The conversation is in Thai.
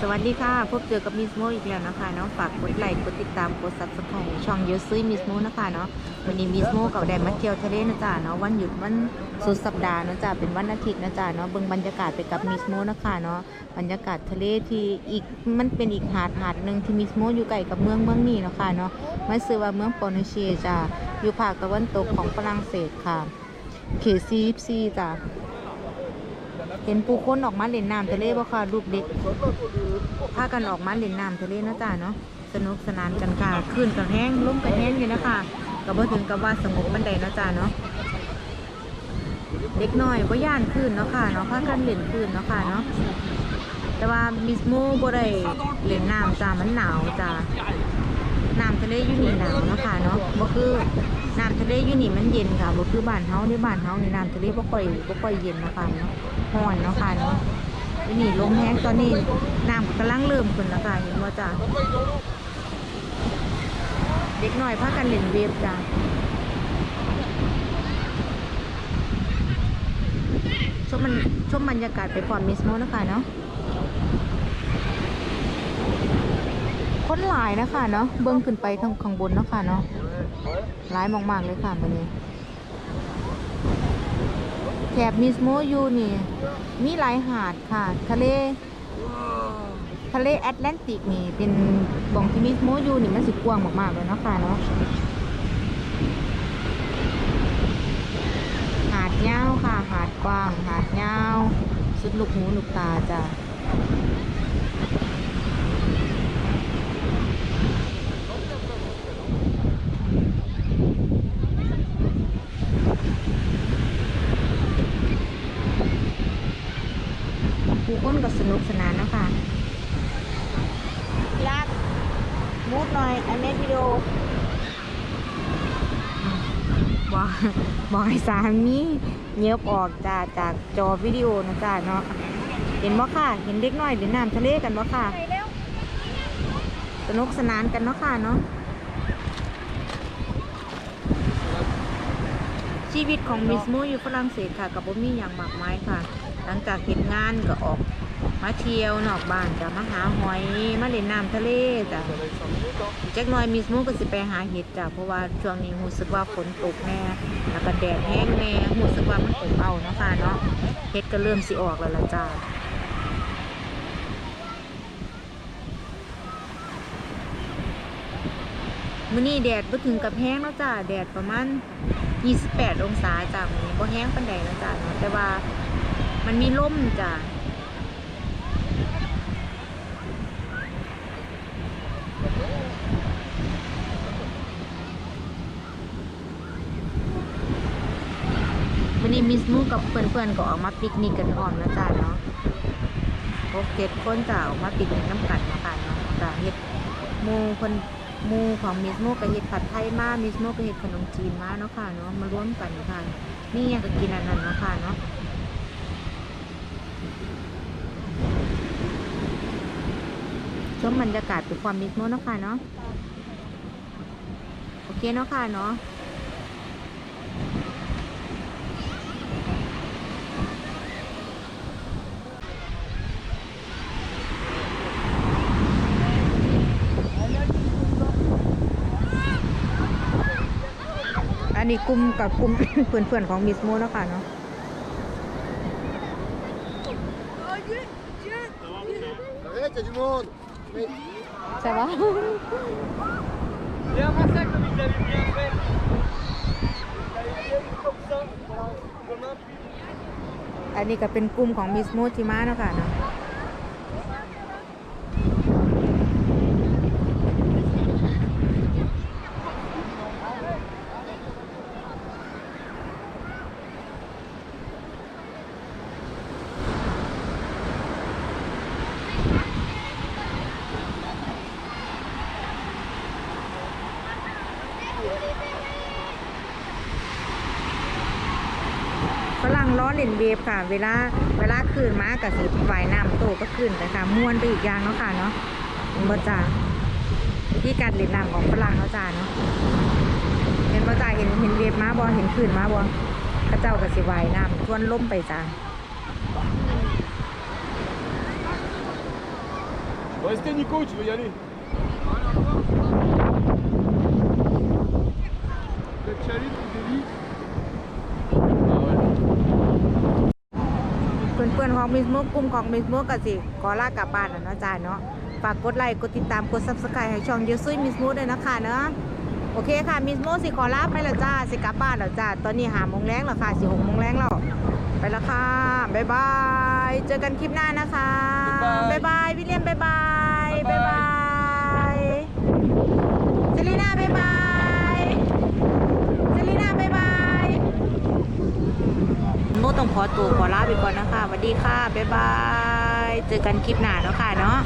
สวัสดีค่ะ พบเจอกับมิสโมอีกแล้วนะคะเนาะฝากกดไลค์กดติดตามกดซับสไครต์ช่องเยอะซื้อมิสโมนะคะเนาะวันนี้มิสโมกับแดนมาเที่ยวทะเลนะจ๊ะเนาะวันหยุดวันสุดสัปดาห์นะจ๊ะเป็นวันอาทิตย์นะจ๊ะเนาะเบิ่งบรรยากาศไปกับมิสโมนะคะเนาะบรรยากาศทะเลที่อีกมันเป็นอีกหาดหาดหนึ่งที่มิสโมอยู่ใกล้กับเมืองเมืองนี้เนาะค่ะเนาะมันชื่อว่าเมืองโปรเนเชียจ้ะอยู่ภาคตะวันตกของฝรั่งเศสค่ะเขตซีซีจ้ะ เห็นผู้คนออกมาเล่นน้ำทะเลบ่ค่ะลูกเด็กพากันออกมาเล่นน้ำทะเลนะจ๊ะเนาะสนุกสนานกันค่ะคลื่นกันแห้งลมกันแห้งอยู่นะคะก็บ่ถึงกับว่าสงบบันไดนะจ๊ะเนาะเด็กน้อยบ่ย่านคลื่นเนาะค่ะเนาะพากันเล่นคลื่นเนาะค่ะเนาะแต่ว่ามิสโมบ่ได้เล่นน้ำจ้ามันหนาวจ้าน้ำทะเลอยู่นี่หนาวเนาะค่ะเนาะบ่คือน้ำทะเลอยู่นี่มันเย็นค่ะบ่คือบ้านเฮาในบ้านเฮาในน้ำทะเลบ่ค่อยบ่ค่อยเย็นเนาะค่ะเนาะ ห่อนเนาะค่ะเนาะนี่ลมแห้งตอนนี้น้ำกำลังเริ่มขึ้นแล้วค่ะเห็นว่าจ้ะเด็กหน่อยพากันเล่นเวฟจ้ะชมมันชมบรรยากาศไปพรอมมิสโมนะคะเนาะคนหลายนะคะเนาะเบิ้งขึ้นไปข้างข้างบนเนาะค่ะเนาะหลายมากๆเลยค่ะวันนี้ ถบมิสโมยูนี่ มีหลายหาดค่ะ ทะเล ทะเลแอตแลนติกนี่ เป็นบองที่มิสโมยูนี่มันสิกว้างมากๆเลยเนาะค่ะเนาะหาดยาวค่ะ หาดกว้าง หาดยาว สุดลูกหูลูกตาจ้ะ ผู้คนก็สนุกสนานเนาะคะรักมูดหน่อยอันนี้วิดีโอบอกบอกให้สามีเงียบออกจากจากจอวิดีโอนะจ๊ะเนาะเห็นบ่ค่ะ เห็นเด็กน้อยเล่นน้ำทะเลกันบ่ค่ะสนุกสนานกันเนาะค่ะเนาะชีวิตของมิสมูอยู่ฝรั่งเศสค่ะ กับบ่มีอย่างมากมายค่ะ หลังจากเห็นงานก็ออกมาเที่ยวนอกบ้านจะมาหาหอยมาเล่นน้ำทะเลจ้ะอีกจักหน่อยมิสมูก็สิไปหาเห็ดจ้ะเพราะว่าช่วงนี้รู้สึกว่าฝนตกแน่แล้วก็แดดแห้งแน่รู้สึกว่ามันอบเอาเนาะค่ะเนาะเห็ดก็เริ่มสิออกแล้วละจ้ามื้อนี้แดดบ่ถึงกับแห้งแล้วจ้าแดดประมาณ 28 องศาจ้ะมื้อนี้บ่แห้งปานใดนะจ้าเนาะแต่ว่า มันมีลมจ้ะวันนี้มิสมูกับเพื่อนๆก็ออกมาปิกนิกกันพร้อมนะจ้าเนาะพวกเจ็ดคนจะออกมาปิกนิกน้ำกันเนาะคะเนาะจะเฮ็ดมูคนมูของมิสมูก็เฮ็ดผัดไทยมามิสมูก็เฮ็ดขนมจีนมาเนาะค่ะเนาะมาร่วมกันค่ะนี่ยังก็กินอันนั้นเนาะค่ะเนาะ มบรรยากาศเป็นความมิสโมเนาะค่ะเนาะโอเคเนาะค่ะเนาะอันนี้กลุ่มกับกลุ่มเพื่อนๆของมิสโมเนาะค่ะเนาะ Eh, c'è du monde Mais ใช่ปะ Viens, moi ça comme il l'avait bien fait. Il l'avait bien mis comme ça, voilà, comme un puits. อันนี้ก็เป็นกลุ่มของมิสโมจิมาเนาะค่ะเนาะ ฝรั่งล้อเล่นเวฟค่ะ เวลาเวลาคืนมากับสิว่ายน้ำโตก็ขึ้นแต่ค่ะม่วนไปอีกอย่างเนาะค่ะเนาะเป็นบ่จ่าที่การเล่นน้ำของฝรั่งเนาจ้าเนาะเห็นบ่จ่าเห็นเห็นเวฟมาบ่เห็นคืนมาบ่เข้าเจ้าก็สิว่ายน้ำทวนล่มไปจ้า Faut rester Nico, tu veux y aller Le chalut, tu dévis Ah ouais. เพื่อนๆ ของมิสโมกลุ่มของมิสโมกับสิขอลากลับบ้านแล้วเนาะจ้าเนาะฝากกดไลค์กดติดตามกดซับสไครต์ให้ช่องเยซุยมิสโมด้วยนะคะเนาะโอเคค่ะมิสโมสิขอลาไปแล้วจ้าสิกลับบ้านแล้วจ้าตอนนี้หาโมงแรงแล้วค่ะสิหกโมงแรงแล้วไปแล้วค่ะบ๊ายบายเจอกันคลิปหน้านะคะบ๊ายบายบ๊ายบายพี่เลียมบ๊ายบายบ๊าบ๊ายยบาบายเซรีน่าบ๊ายบายเซรีน่าบ๊ายบาย โมต้อง ขอตัวขอลาไปก่อนนะคะสวัสดีค่ะ บ๊ายบาย เจอกันคลิปหน้าเนาะค่ะเนาะ